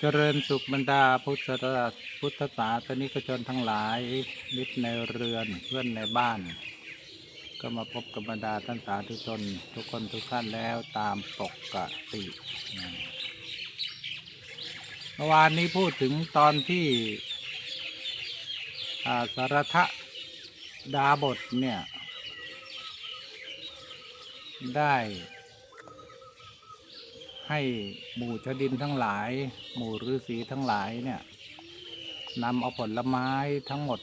เจริญสุขบรรดาพุทธศาสพุทธศาสนิกชนทั้งหลายมิตรในเรือนเพื่อนในบ้าน ก็มาพบกับบรรดาท่านสาธุชน ทุกคนทุกท่านแล้วตามปกติเมื่อวานนี้พูดถึงตอนที่อ่าสารทะดาบทเนี่ย ได้ ให้หมู่ชดินทั้งหลาย หมู่ฤาษีทั้งหลายเนี่ยนำเอาผลไม้ทั้งหมด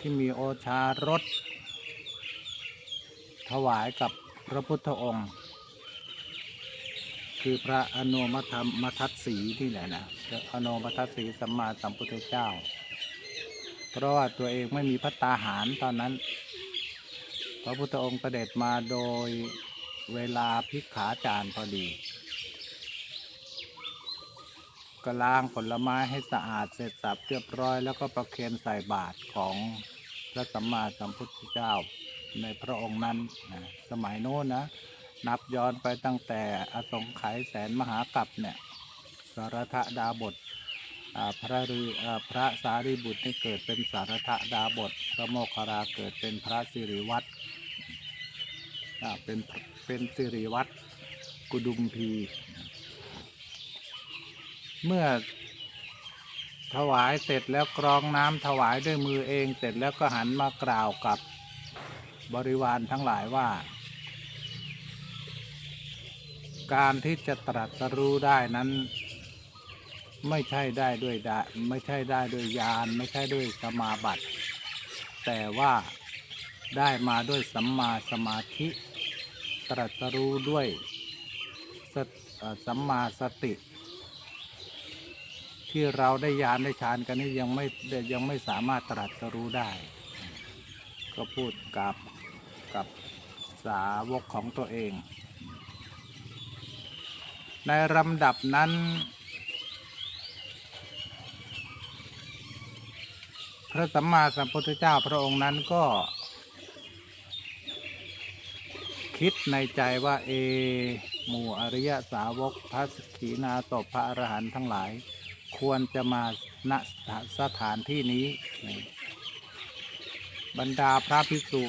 ที่มีโอชารสถวายกับพระพุทธองค์ คือพระอนุมธรรมมทัตสีที่แหละนะพระอนุมทัตสีสัมมาสัมพุทธเจ้า เพราะว่าตัวเองไม่มีพระตาหารตอนนั้น พระพุทธองค์เสด็จมาโดยเวลาพิกขาจารย์พอดี ก็ล้างผลไม้ให้สะอาดเสร็จสับเรียบร้อย แล้วก็ประเคนใส่บาตรของพระสัมมาสัมพุทธเจ้าในพระองค์นั้นนะสมัยโน้นนะ นับย้อนไปตั้งแต่อสงไขยแสนมหากัปเนี่ยสารทดาบทพระฤพระสารีบุตรนี่เกิดเป็นสารทดาบท พระโมคคัลลาเกิดเป็นพระสิริวัตรเป็นเป็นสิริวัตรกุดุมพี เมื่อถวายเสร็จแล้วกรองน้ำถวายด้วยมือเองเสร็จแล้วก็หันมากล่าวกับบริวารทั้งหลายว่า การที่จะตรัสรู้ได้นั้น ไม่ใช่ได้ด้วยดไม่ใช่ได้ด้วยญาณไม่ใช่ด้วยสมาบัติ แต่ว่าได้มาด้วยสัมมาสมาธิ ตรัสรู้ด้วยสสัมมาสติ ที่เราได้ยานได้ฌานกันนี่ยังไม่ยังไม่สามารถตรัสรู้ได้ ก็พูดกับกับสาวกของตัวเอง ในลำดับนั้น พระสัมมาสัมพุทธเจ้าพระองค์นั้นก็คิดในใจว่าเอ หมู่อริยสาวกพระสขีนาศพพระอรหันต์ทั้งหลาย ควรจะมาณสถานที่นี้ บรรดาพระภิกษุ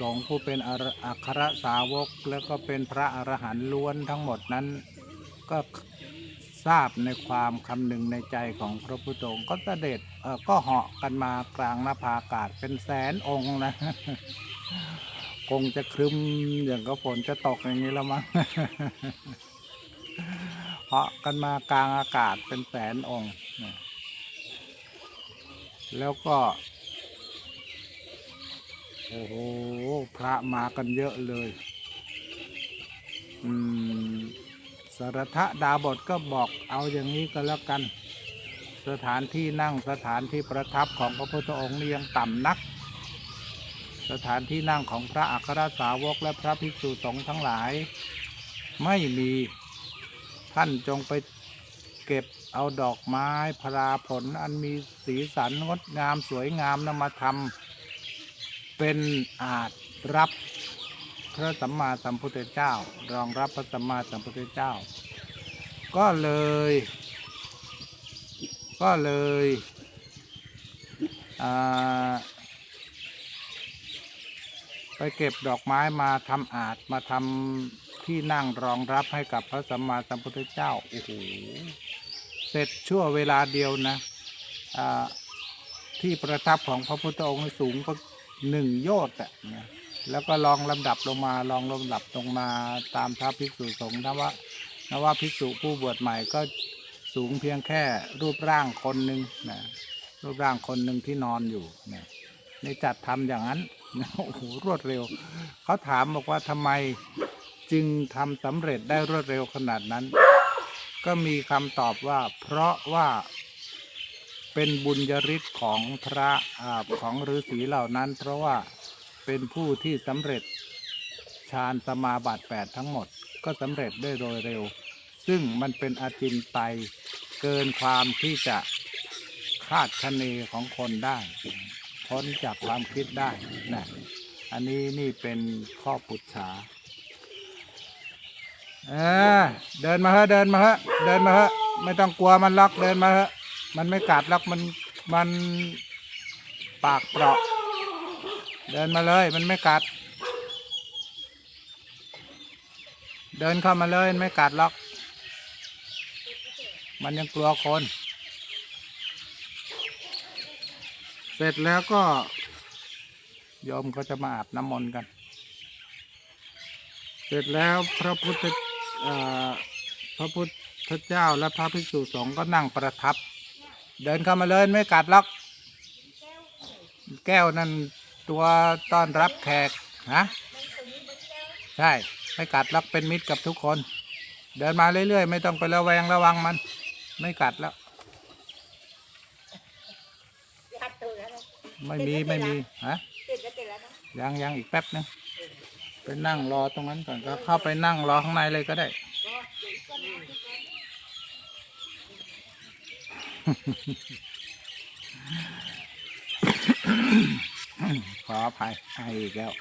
สงฆ์ผู้เป็นอรอัครสาวกแล้วก็เป็นพระอรหันต์ล้วนทั้งหมดนั้น ก็ทราบในความคำหนึ่งในใจของพระพุทธองค์ก็เสด็จก็เหาะกันมากลางนภาอากาศเป็นแสนองค์นะคงจะครึมอย่างก็ฝนจะตกอย่างนี้แล้วมั้ง เหาะกันมากลางอากาศเป็นแสนองค์ แล้วก็ โอ้โห พระมากันเยอะเลย อืมสารทะดาบทก็บอกเอาอย่างนี้ก็แล้วกัน สถานที่นั่งสถานที่ประทับของพระพุทธองค์นี่ยังต่ำนัก สถานที่นั่งของพระอัครสาวกและพระภิกษุสงฆ์ทั้งหลาย ไม่มี ท่านจงไปเก็บเอาดอกไม้พราผลอันมีสีสันงดงามสวยงามนำมาทำเป็นอาจรับพระสัมมาสัมพุทธเจ้า รองรับพระสัมมาสัมพุทธเจ้า ก็เลย ก็เลยไปเก็บดอกไม้มาทำอาจมาทำ ที่นั่งรองรับให้กับพระสัมมาสัมพุทธเจ้าโอ้โหเสร็จชั่วเวลาเดียวนะอ่าที่ประทับของพระพุทธองค์สูงก็หนึ่งโยชน์อะนะแล้วก็ลองลำดับลงมาลองลำดับลงมาตามพระภิกษุสงฆ์นะว่านว่าภิกษุผู้บวชใหม่ก็สูงเพียงแค่รูปร่างคนหนึ่งนะรูปร่างคนหนึ่งที่นอนอยู่นะนี่จัดทำอย่างนั้นโอ้โหรวดเร็ว เขาถามบอกว่าทำไม จึงทำสำเร็จได้รวดเร็วขนาดนั้น ก็มีคำตอบว่า เพราะว่าเป็นบุญยริศของพระอาบของฤาษีเหล่านั้น เพราะว่าเป็นผู้ที่สำเร็จฌานสมาบัติแปดทั้งหมด ก็สำเร็จได้โดยเร็ว ซึ่งมันเป็นอาจินไตเกินความที่จะคาดคะเนของคนได้พ้นจากความคิดได้นะอันนี้นี่เป็นข้อปุจฉา เออเดินมาเถอะเดินมาเถอะเดินมาเถอะไม่ต้องกลัวมันล็อกเดินมาเถอะมันไม่กัดล็อกมันมันปากเปราะ เดินมาเลยมันไม่กัด เดินเข้ามาเลยไม่กัดล็อก มันยังกลัวคน เสร็จแล้วก็โยมก็จะมาอาบน้ำมนต์กัน เสร็จแล้วพระพุทธ พระพุทธเจ้าและพระภิกษุสงฆ์ก็นั่งประทับ เดินเข้ามาเลยไม่กัดล็อก แก้วนั่นตัวต้อนรับแขกฮะใช่ไม่กัดล็อกเป็นมิตรกับทุกคน เดินมาเรื่อยๆ ไม่ต้องไประแวงระวังมัน ไม่กัดแล้วกัดตัวแล้วนะไม่มีไม่มีฮะติดแล้วติดแล้วนะยังยังอีกแป๊บนึง ไปนั่งรอตรงนั้นก่อนก็เข้าไปนั่งรอข้างในเลยก็ได้ ขออภัยให้อีกแล้ว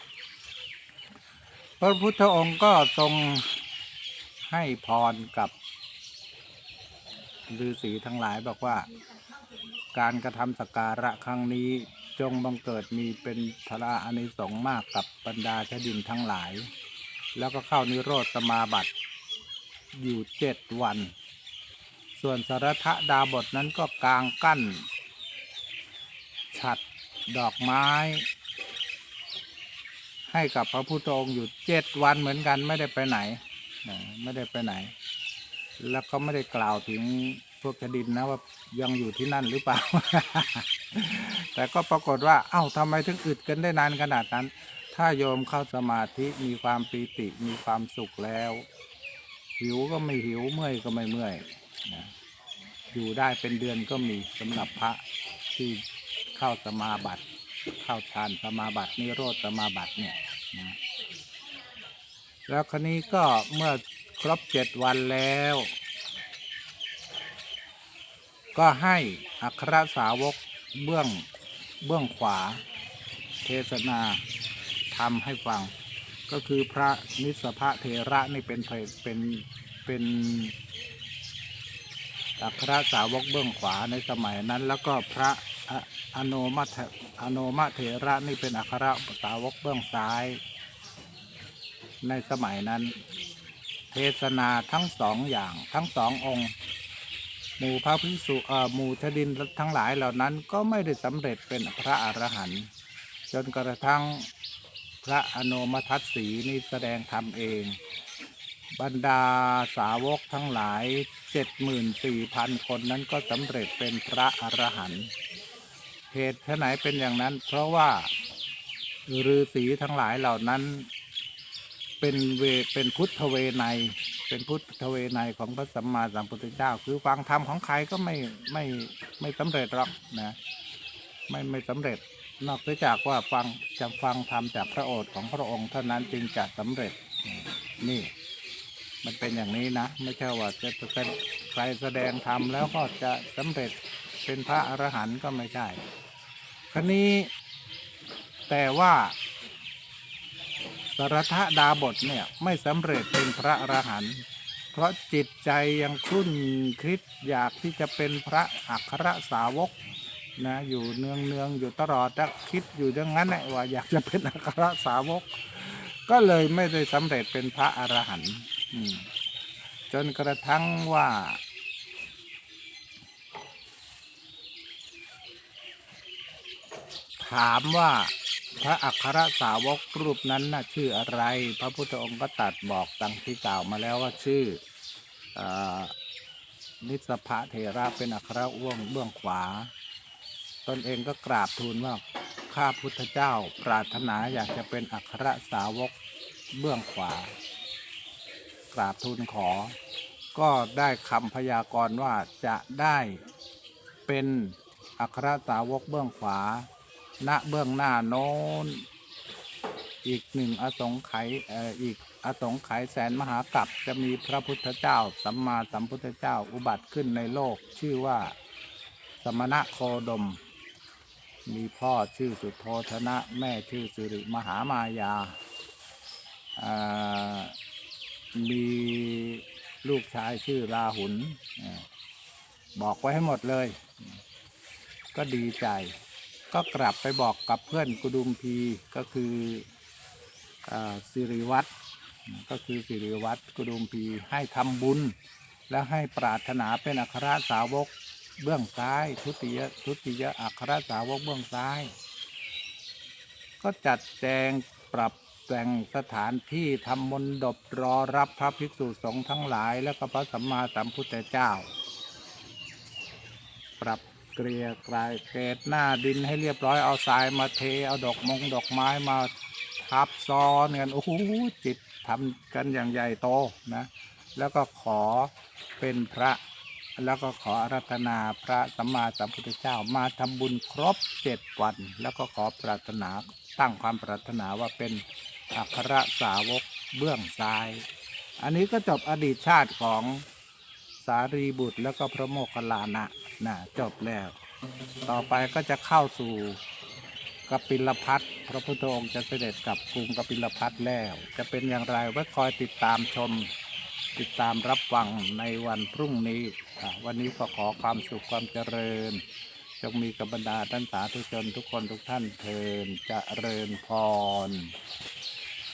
พระพุทธองค์ก็ทรงให้พรกับฤาษีทั้งหลายบอกว่า การกระทำสักการะครั้งนี้ จงบังเกิดมีเป็นพระอานิสงส์มากกับบรรดาชดินทั้งหลาย แล้วก็เข้านิโรธสมาบัติอยู่เจ็ดวัน ส่วนสารทะดาบทนั้นก็กลางกั้น ฉัดดอกไม้ ให้กับพระพุทธองค์อยู่เจ็ดวันเหมือนกันไม่ได้ไปไหน ไม่ได้ไปไหน แล้วก็ไม่ได้กล่าวถึงพวกชดินนะว่ายังอยู่ที่นั่นหรือเปล่า แต่ก็ปรากฏว่า เอ้าทำไมถึงอึดกันได้นานขนาดนั้น ถ้าโยมเข้าสมาธิมีความปีติมีความสุขแล้ว หิวก็ไม่หิวเมื่อยก็ไม่เมื่อยนะอยู่ได้เป็นเดือนก็มีสำหรับพระที่เข้าสมาบัติเข้าฌานสมาบัตินิโรธสมาบัติเนี่ยนะแล้วครนี้ก็เมื่อครบเจ็ดวันแล้ว ก็ให้อัครสาวกเบื้อง เบื้องขวา เทศนาทำให้ฟัง ก็คือพระนิสพะเทระนี่เป็นเป็นเป็นอัครสาวกเบื้องขวาในสมัยนั้น แล้วก็พระอโนมัทอโนมะเทระนี่เป็นอัครสาวกเบื้องซ้าย ในสมัยนั้น เทศนาทั้งสองอย่างทั้งสององค์ หมู่พระภิกษุเอ่อหมู่ทดินทั้งหลายเหล่านั้นก็ไม่ได้สำเร็จเป็นพระอรหันต์จนกระทั่งพระอนุมทัตสีนี่แสดงธรรมเอง บรรดาสาวกทั้งหลายเจ็ดหมื่นสี่พันคนนั้นก็สำเร็จเป็นพระอรหันต์เหตุไฉนเป็นอย่างนั้น เพราะว่าฤาษีทั้งหลายเหล่านั้น เป็นเวเป็นพุทธเวไน เป็นพุทธเวไนยของพระสัมมาสัมพุทธเจ้า คือฟังธรรมของใครก็ไม่ไม่ไม่สำเร็จหรอกนะไม่ไม่สำเร็จ นอกจากว่าฟังจะฟังธรรมจากพระโอษฐ์ของพระองค์เท่านั้นจึงจะสำเร็จนี่มันเป็นอย่างนี้นะ ไม่ใช่ว่าจะจะใครแสดงธรรมแล้วก็จะสำเร็จเป็นพระอรหันต์ก็ไม่ใช่ครนี้แต่ว่า รทะดาบทเนี่ยไม่สำเร็จเป็นพระอรหันต์เพราะจิตใจยังครุ่นคิดอยากที่จะเป็นพระอัครสาวกนะอยู่เนืองเนืองๆอยู่ตลอดนะคิดอยู่อย่างนั้นแหละว่าอยากจะเป็นอัครสาวก ก็เลยไม่ได้สำเร็จเป็นพระอรหันต์จนกระทั่งว่า ถามว่า พระอัครสาวกรูปนั้นน่ะชื่ออะไร พระพุทธองค์ก็ตัดบอกดังที่กล่าวมาแล้วว่าชื่ออนิสพะเทระเป็นอัครอ้วงเบื้องขวา ตนเองก็กราบทูลว่าข้าพุทธเจ้าปรารถนาอยากจะเป็นอัครสาวกเบื้องขวา กราบทูลขอ ก็ได้คำพยากรณ์ว่าจะได้เป็นอัครสาวกเบื้องขวา ณเบื้องหน้าโน้น อีกหนึ่งอสงไขยเอ่ออีกอสงไขยแสนมหากัปจะมีพระพุทธเจ้า สัมมาสัมพุทธเจ้าอุบัติขึ้นในโลก ชื่อว่า สมณะโคดม มีพ่อชื่อสุโธธนะ แม่ชื่อสิริมหามายาอ่ามีลูกชายชื่อราหุลบอกไว้ให้หมดเลย ก็ดีใจ ก็กลับไปบอกกับเพื่อนกุดุมพีก็คืออสิริวัตรก็คือสิริวัตรกุดุมพีให้ทำบุญ และให้ปรารถนาเป็นอัครสาวกเบื้องซ้าย ทุติยทุติยอัครสาวกเบื้องซ้าย ก็จัดแจงปรับแต่งสถานที่ทำมนดบรอรับพระภิกษุสงฆ์ทั้งหลาย แล้วก็พระสัมมาสัมพุทธเจ้า ปรับ เกลี่ยกลายเกรดหน้าดินให้เรียบร้อยเอาทรายมาเทเอาดอกมงดอกไม้มาทับซ้อนกันโอ้โหจิตทำกันอย่างใหญ่โตนะแล้วก็ขอเป็นพระแล้วก็ขออารัธนาพระสัมมาสัมพุทธเจ้ามาทำบุญครบเจ็ดวัน แล้วก็ขอปรารถนาตั้งความปรารถนาว่าเป็นอัครสาวกเบื้องซ้าย อันนี้ก็จบอดีตชาติของสารีบุตรแล้วก็พระโมคคัลลานะ นะจบแล้ว ต่อไปก็จะเข้าสู่กปิลพัทพระพุทธองค์จะเสด็จกลับกรุงกปิลพัทแล้ว จะเป็นอย่างไรไว้คอยติดตามชม ติดตามรับฟังในวันพรุ่งนี้ วันนี้ก็ขอความสุขความเจริญ จงมีกับบรรดาท่านสาธุชนทุกคนทุกท่านเทินจเจริญพร